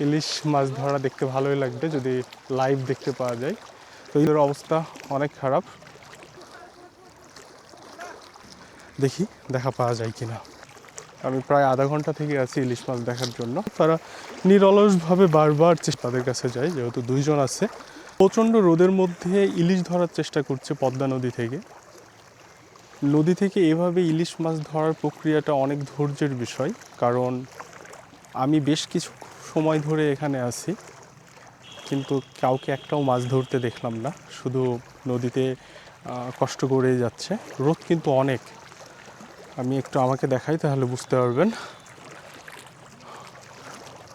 ইলিশ মাছ ধরা দেখতে ভালোই লাগবে যদি লাইভ দেখতে পাওয়া যায়। তো এর অবস্থা অনেক খারাপ। দেখি দেখা পাওয়া যায় কিনা। আমি প্রায় আধা ঘণ্টা থেকে আছি ইলিশ মাছ দেখার জন্য। তারা নিরলসভাবে বারবার চেষ্টা তাদের কাছে যায়, যেহেতু দুইজন আছে। প্রচণ্ড রোদের মধ্যে ইলিশ ধরার চেষ্টা করছে পদ্মা নদী থেকে। নদী থেকে এভাবে ইলিশ মাছ ধরার প্রক্রিয়াটা অনেক ধৈর্যের বিষয়। কারণ আমি বেশ কিছু সময় ধরে এখানে আছি, কিন্তু কাউকে একটাও মাছ ধরতে দেখলাম না। শুধু নদীতে কষ্ট করে যাচ্ছে। রোদ কিন্তু অনেক। আমি একটু আমাকে দেখাই, তাহলে বুঝতে পারবেন।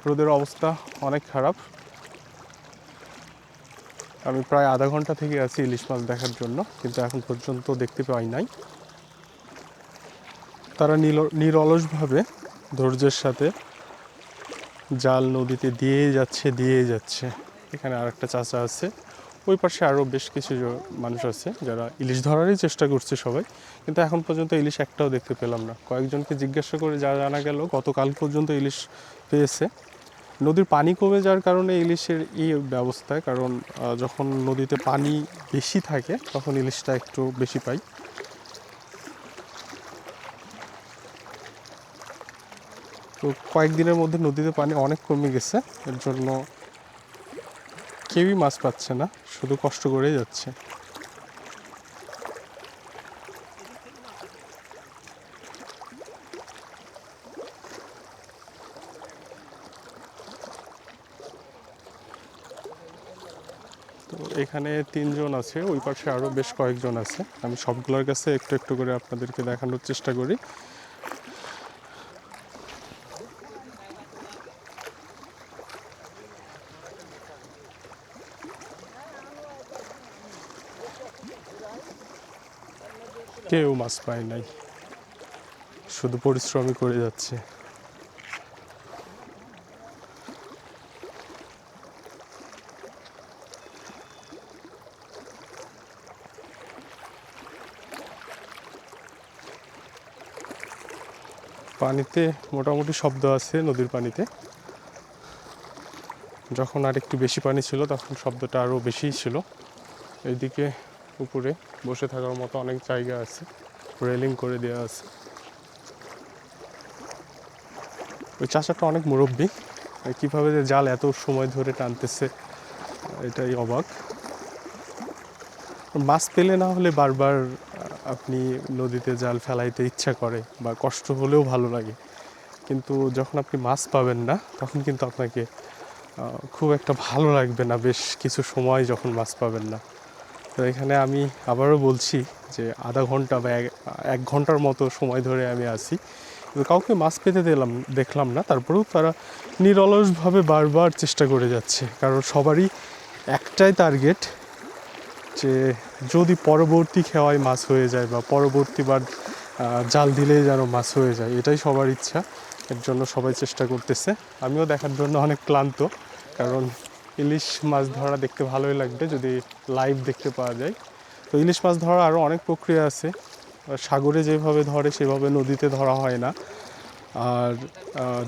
রোদের অবস্থা অনেক খারাপ। আমি প্রায় আধা ঘণ্টা থেকে আছি ইলিশ মাছ দেখার জন্য, কিন্তু এখন পর্যন্ত দেখতে পাই নাই। তারা নিরলসভাবে ধৈর্যের সাথে জাল নদীতে দিয়ে যাচ্ছে দিয়ে যাচ্ছে। এখানে আরেকটা চাচা আছে। ওই পাশে আরও বেশ কিছু মানুষ আছে যারা ইলিশ ধরারই চেষ্টা করছে সবাই। কিন্তু এখন পর্যন্ত ইলিশ একটাও দেখতে পেলাম না। কয়েকজনকে জিজ্ঞাসা করে যা জানা গেল, গতকাল পর্যন্ত ইলিশ পেয়েছে। নদীর পানি কমে যাওয়ার কারণে ইলিশের এই ব্যবস্থায় কারণ যখন নদীতে পানি বেশি থাকে, তখন ইলিশটা একটু বেশি পাই। তো কয়েকদিনের মধ্যে নদীতে পানি অনেক কমে গেছে। এর জন্য কেউই মাছ পাচ্ছে না, শুধু কষ্ট করেই যাচ্ছে। তো এখানে তিনজন আছে, ওই পাশে আরও বেশ কয়েকজন আছে। আমি সবগুলোর কাছে একটু একটু করে আপনাদেরকে দেখানোর চেষ্টা করি। কেউ মাছ পায় নাই। শুধু পরিশ্রমই করে যাচ্ছে। পানিতে মোটামুটি শব্দ আছে নদীর পানিতে। যখন আর একটু বেশি পানি ছিল, তখন শব্দটা আরও বেশিই ছিল। এইদিকে উপরে বসে থাকার মতো অনেক জায়গা আছে। রেলিং করে দেওয়া আছে। ওই চাষাটা অনেক মুরব্বী। কীভাবে যে জাল এত সময় ধরে টানতেছে, এটাই অবাক। মাছ পেলে না হলে বারবার আপনি নদীতে জাল ফেলাইতে ইচ্ছা করে বা কষ্ট হলেও ভালো লাগে। কিন্তু যখন আপনি মাছ পাবেন না, তখন কিন্তু আপনাকে খুব একটা ভালো লাগবে না। বেশ কিছু সময় যখন মাছ পাবেন না। তো এখানে আমি আবারও বলছি যে আধা ঘণ্টা বা এক- ঘণ্টার মতো সময় ধরে আমি আসি কাউকে মাছ পেতে দিলাম, দেখলাম না। তারপরেও তারা নিরলসভাবে বারবার চেষ্টা করে যাচ্ছে। কারণ সবারই একটাই টার্গেট যে যদি পরবর্তী খেওয়ায় মাছ হয়ে যায় বা পরবর্তীবার জাল দিলেই যেন মাছ হয়ে যায়, এটাই সবার ইচ্ছা। এর জন্য সবাই চেষ্টা করতেছে। আমিও দেখার জন্য অনেক ক্লান্ত, কারণ ইলিশ মাছ ধরা দেখতে ভালোই লাগবে যদি লাইভ দেখতে পাওয়া যায়। তো ইলিশ মাছ ধরা আরও অনেক প্রক্রিয়া আছে। সাগরে যেভাবে ধরে সেভাবে নদীতে ধরা হয় না। আর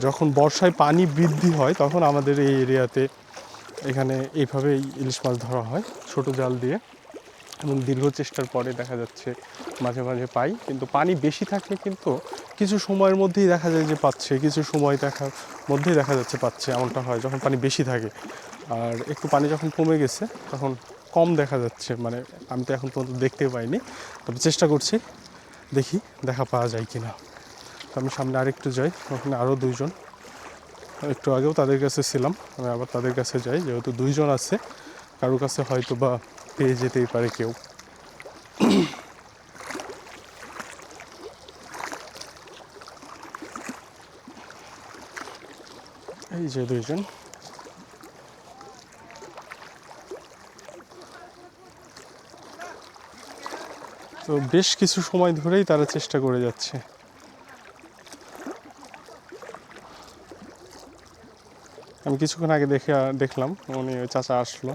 যখন বর্ষায় পানি বৃদ্ধি হয়, তখন আমাদের এই এরিয়াতে এখানে এইভাবেই ইলিশ মাছ ধরা হয় ছোট জাল দিয়ে। এবং দীর্ঘ চেষ্টার পরে দেখা যাচ্ছে মাঝে মাঝে পাই। কিন্তু পানি বেশি থাকলে কিন্তু কিছু সময়ের মধ্যেই দেখা যায় যে পাচ্ছে, কিছু সময় দেখার মধ্যেই দেখা যাচ্ছে পাচ্ছে, এমনটা হয় যখন পানি বেশি থাকে। আর একটু পানি যখন কমে গেছে, তখন কম দেখা যাচ্ছে। মানে আমি তো এখন পর্যন্ত দেখতে পাইনি। তবে চেষ্টা করছি, দেখি দেখা পাওয়া যায় কি না তো আমি সামনে আরেকটু যাই, ওখানে আরও দুইজন। একটু আগেও তাদের কাছে ছিলাম, আমি আবার তাদের কাছে যাই, যেহেতু দুইজন আছে, কারও কাছে হয়তো বা পেয়ে যেতেই পারে কেউ। এই যে দুইজন। তো বেশ কিছু সময় ধরেই তারা চেষ্টা করে যাচ্ছে। আমি কিছুক্ষণ আগে দেখে, দেখলাম, উনি ওই চাচা আসলো।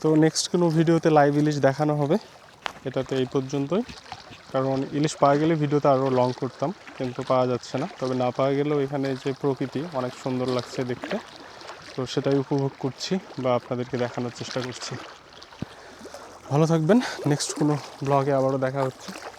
তো নেক্সট কোনো ভিডিওতে লাইভ ইলিশ দেখানো হবে, এটাতে এই পর্যন্তই। কারণ ইলিশ পাওয়া গেলে ভিডিওতে আরও লং করতাম, কিন্তু পাওয়া যাচ্ছে না। তবে না পাওয়া গেলেও এখানে যে প্রকৃতি, অনেক সুন্দর লাগছে দেখতে। তো সেটাই উপভোগ করছি বা আপনাদেরকে দেখানোর চেষ্টা করছি। ভালো থাকবেন। নেক্সট কোনো ব্লগে আবারও দেখা হচ্ছে।